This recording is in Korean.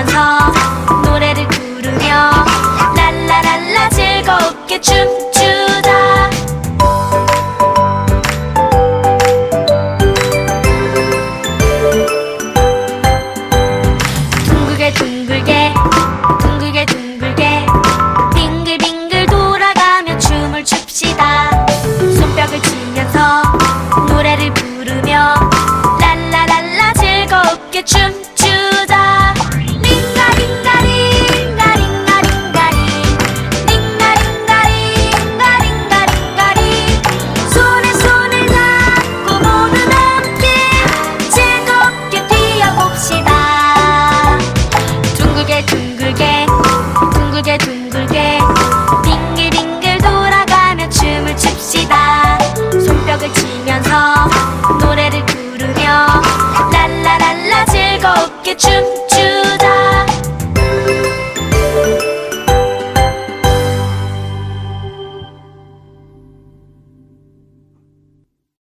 웃으면서 노래를 부르며 랄라랄라 즐겁게 춤추 어깨 춤추